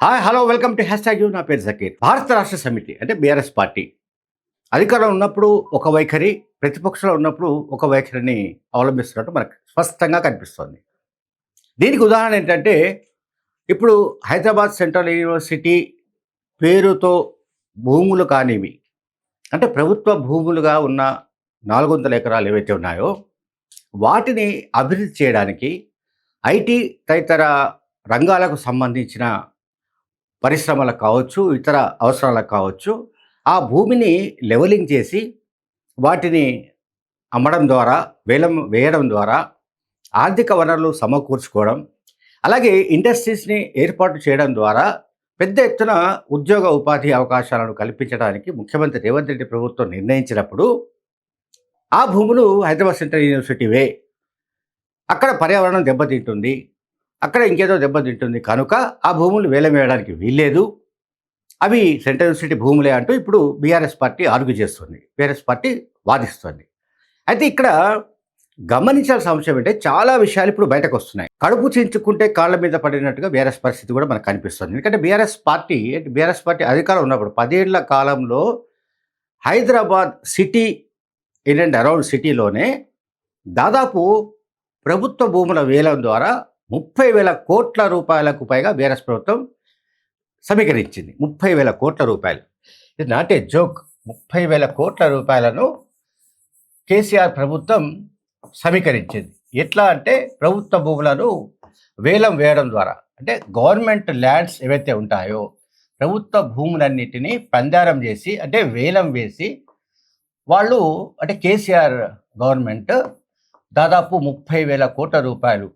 Hi hello welcome to hashtag నా పేరు జకీర్. భారత రాష్ట్ర సమితి అంటే బీఆర్ఎస్ పార్టీ. అధికారంలో ఉన్నప్పుడు ఒక వైఖరి ప్రతిపక్షంలో ఉన్నప్పుడు ఒక వైఖరిని అవలంబిస్తున్నట్టు మనకు స్పష్టంగా కనిపిస్తోంది. దీనికి ఉదాహరణ ఏంటంటే ఇప్పుడు హైదరాబాద్ సెంట్రల్ యూనివర్సిటీ పేరుతో భూములు కానివి అంటే ప్రభుత్వ భూములుగా ఉన్న నాలుగు వందల ఎకరాలు ఏవైతే ఉన్నాయో వాటిని అభివృద్ధి చేయడానికి ఐటీ తదితర రంగాలకు సంబంధించిన పరిశ్రమలకు కావచ్చు ఇతర అవసరాలకు కావచ్చు ఆ భూమిని లెవలింగ్ చేసి వాటిని అమ్మడం ద్వారా వేలం వేయడం ద్వారా ఆర్థిక వనరులు సమకూర్చుకోవడం అలాగే ఇండస్ట్రీస్ని ఏర్పాటు చేయడం ద్వారా పెద్ద ఎత్తున ఉద్యోగ ఉపాధి అవకాశాలను కల్పించడానికి ముఖ్యమంత్రి రేవంత్ రెడ్డి ప్రభుత్వం నిర్ణయించినప్పుడు ఆ భూములు హైదరాబాద్ సెంట్రల్ యూనివర్సిటీవే అక్కడ పర్యావరణం దెబ్బతింటుంది. అక్కడ ఇంకేదో దెబ్బతింటుంది కనుక ఆ భూములు వేలం వేయడానికి వీల్లేదు. అవి సెంట్రల్ యూనివర్సిటీ భూములే అంటూ ఇప్పుడు బీఆర్ఎస్ పార్టీ ఆర్గ్యూ చేస్తుంది. బీఆర్ఎస్ పార్టీ వాదిస్తుంది. అయితే ఇక్కడ గమనించాల్సిన అంశం ఏంటంటే చాలా విషయాలు ఇప్పుడు బయటకు వస్తున్నాయి కడుపు చించుకుంటే కాళ్ళ మీద పడినట్టుగా బీఆర్ఎస్ పరిస్థితి కూడా మనకు కనిపిస్తుంది. ఎందుకంటే బీఆర్ఎస్ పార్టీ బీఆర్ఎస్ పార్టీ అధికారం ఉన్నప్పుడు పదేళ్ళ కాలంలో Hyderabad city in and around సిటీలోనే దాదాపు ప్రభుత్వ భూముల వేలం ద్వారా ముప్పై వేల కోట్ల రూపాయలకు పైగా బీఆర్ఎస్ ప్రభుత్వం సమీకరించింది. ముప్పై వేల కోట్ల రూపాయలు. ఇది నాట్ ఏ జోక్. ముప్పై వేల కోట్ల రూపాయలను కేసీఆర్ ప్రభుత్వం సమీకరించింది. ఎట్లా అంటే ప్రభుత్వ భూములను వేలం వేయడం ద్వారా. అంటే గవర్నమెంట్ ల్యాండ్స్ ఏవైతే ఉంటాయో ప్రభుత్వ భూములన్నిటినీ పందారం చేసి అంటే వేలం వేసి వాళ్ళు అంటే కేసీఆర్ గవర్నమెంట్ దాదాపు ముప్పై వేల కోట్ల రూపాయలు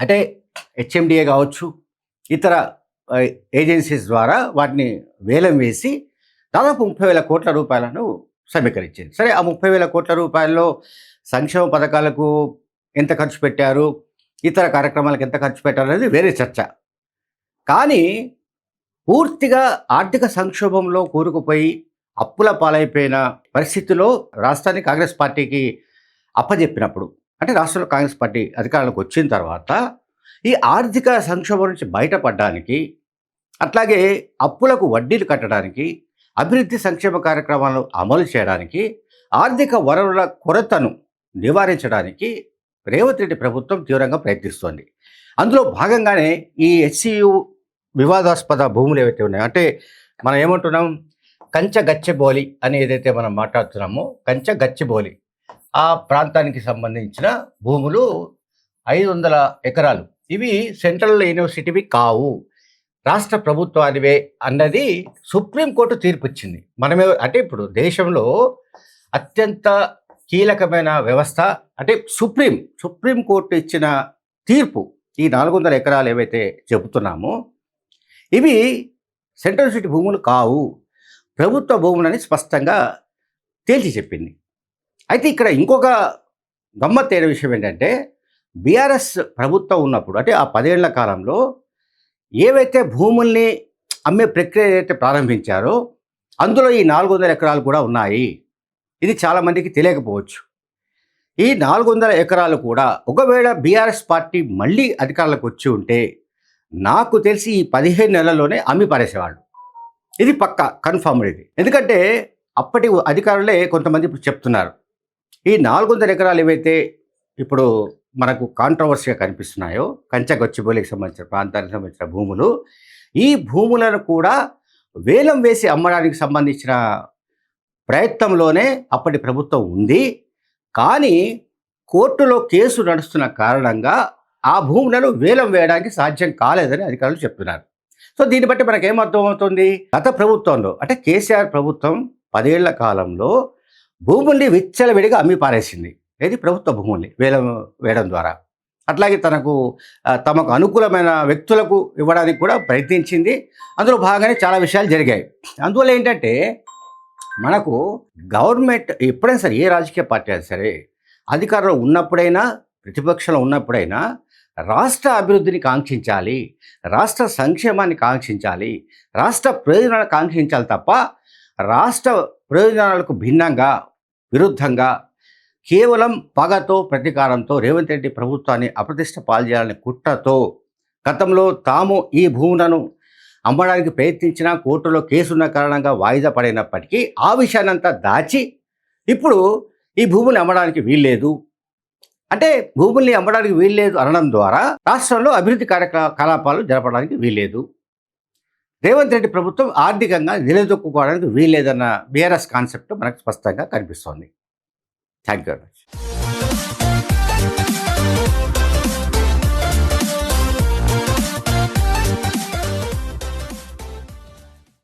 అంటే హెచ్ఎండిఏ కావచ్చు ఇతర ఏజెన్సీస్ ద్వారా వాటిని వేలం వేసి దాదాపు ముప్పై వేల కోట్ల రూపాయలను సమీకరించింది. సరే ఆ ముప్పై వేల కోట్ల రూపాయల్లో సంక్షేమ పథకాలకు ఎంత ఖర్చు పెట్టారు ఇతర కార్యక్రమాలకు ఎంత ఖర్చు పెట్టారు అనేది వేరే చర్చ. కానీ పూర్తిగా ఆర్థిక సంక్షోభంలో కూరుకుపోయి అప్పుల పాలైపోయిన పరిస్థితిలో రాష్ట్రాన్ని కాంగ్రెస్ పార్టీకి అప్పజెప్పినప్పుడు అంటే రాష్ట్రంలో కాంగ్రెస్ పార్టీ అధికారంలోకి వచ్చిన తర్వాత ఈ ఆర్థిక సంక్షోభం నుంచి బయటపడడానికి అట్లాగే అప్పులకు వడ్డీలు కట్టడానికి అభివృద్ధి సంక్షేమ కార్యక్రమాలను అమలు చేయడానికి ఆర్థిక వనరుల కొరతను నివారించడానికి రేవంత్ రెడ్డి ప్రభుత్వం తీవ్రంగా ప్రయత్నిస్తోంది. అందులో భాగంగానే ఈ హెచ్సియు వివాదాస్పద భూములు ఏవైతే ఉన్నాయో అంటే మనం ఏమంటున్నాం? కంచ గచ్చబోలి అని ఏదైతే మనం మాట్లాడుతున్నామో కంచ గచ్చబోలి. ఆ ప్రాంతానికి సంబంధించిన భూములు ఐదు వందల ఎకరాలు. ఇవి సెంట్రల్ యూనివర్సిటీవి కావు. రాష్ట్ర ప్రభుత్వానివే అన్నది సుప్రీంకోర్టు తీర్పు ఇచ్చింది మనమే అంటే ఇప్పుడు దేశంలో అత్యంత కీలకమైన వ్యవస్థ అంటే సుప్రీం సుప్రీంకోర్టు ఇచ్చిన తీర్పు ఈ నాలుగు వందల ఎకరాలు ఏవైతే చెబుతున్నామో ఇవి సెంట్రల్ సిటీ భూములు కావు. ప్రభుత్వ భూములని స్పష్టంగా తేల్చి చెప్పింది. అయితే ఇక్కడ ఇంకొక గమ్మత్తైన విషయం ఏంటంటే బీఆర్ఎస్ ప్రభుత్వం ఉన్నప్పుడు అంటే ఆ పదేళ్ళ కాలంలో ఏవైతే భూముల్ని అమ్మే ప్రక్రియ ఏదైతే ప్రారంభించారో అందులో ఈ నాలుగు వందల ఎకరాలు కూడా ఉన్నాయి. ఇది చాలామందికి తెలియకపోవచ్చు. ఈ నాలుగు వందల ఎకరాలు కూడా ఒకవేళ బీఆర్ఎస్ పార్టీ మళ్ళీ అధికారంలోకి వచ్చి ఉంటే నాకు తెలిసి ఈ పదిహేను నెలల్లోనే అమ్మి పారేసేవాళ్ళు. ఇది పక్క కన్ఫర్మ్డ్ ఇది. ఎందుకంటే అప్పటి అధికారులే కొంతమంది ఇప్పుడు చెప్తున్నారు. ఈ నాలుగు వందల ఎకరాలు ఏవైతే ఇప్పుడు మనకు కాంట్రవర్సీగా కనిపిస్తున్నాయో కంచగొచ్చిబోలికి సంబంధించిన ప్రాంతానికి సంబంధించిన భూములు ఈ భూములను కూడా వేలం వేసి అమ్మడానికి సంబంధించిన ప్రయత్నంలోనే అప్పటి ప్రభుత్వం ఉంది. కానీ కోర్టులో కేసు నడుస్తున్న కారణంగా ఆ భూములను వేలం వేయడానికి సాధ్యం కాలేదని అధికారులు చెప్తున్నారు. సో దీన్ని బట్టి మనకు ఏమర్థమవుతుంది గత ప్రభుత్వంలో అంటే కేసీఆర్ ప్రభుత్వం పదేళ్ళ కాలంలో భూముల్ని విచ్చలవిడిగా అమ్మి పారేసింది. ఏది? ప్రభుత్వ భూముల్ని వేలం వేయడం ద్వారా. అట్లాగే తనకు తమకు అనుకూలమైన వ్యక్తులకు ఇవ్వడానికి కూడా ప్రయత్నించింది. అందులో భాగంగానే చాలా విషయాలు జరిగాయి. అందువల్ల ఏంటంటే మనకు గవర్నమెంట్ ఎప్పుడైనా సరే ఏ రాజకీయ పార్టీ అయినా సరే అధికారంలో ఉన్నప్పుడైనా ప్రతిపక్షంలో ఉన్నప్పుడైనా రాష్ట్ర అభివృద్ధిని కాంక్షించాలి రాష్ట్ర సంక్షేమాన్ని కాంక్షించాలి రాష్ట్ర ప్రయోజనాలు కాంక్షించాలి తప్ప రాష్ట్ర ప్రయోజనాలకు భిన్నంగా విరుద్ధంగా కేవలం పగతో ప్రతీకారంతో రేవంత్ రెడ్డి ప్రభుత్వాన్ని అప్రతిష్ట పాల్చేయాలని కుట్రతో గతంలో తాము ఈ భూములను అమ్మడానికి ప్రయత్నించినా కోర్టులో కేసు ఉన్న కారణంగా వాయిదా పడినప్పటికీ ఆ విషయాన్నంతా దాచి ఇప్పుడు ఈ భూముని అమ్మడానికి వీల్లేదు. అంటే భూముల్ని అమ్మడానికి వీల్లేదు అనడం ద్వారా రాష్ట్రంలో అభివృద్ధి కార్యకలాపాలు జరపడానికి వీల్లేదు. రేవంత్ రెడ్డి ప్రభుత్వం ఆర్థికంగా నిలదొక్కుకోవడానికి వీలేదన్న బీఆర్ఎస్ కాన్సెప్ట్ మనకు స్పష్టంగా కనిపిస్తోంది. Thank you very much.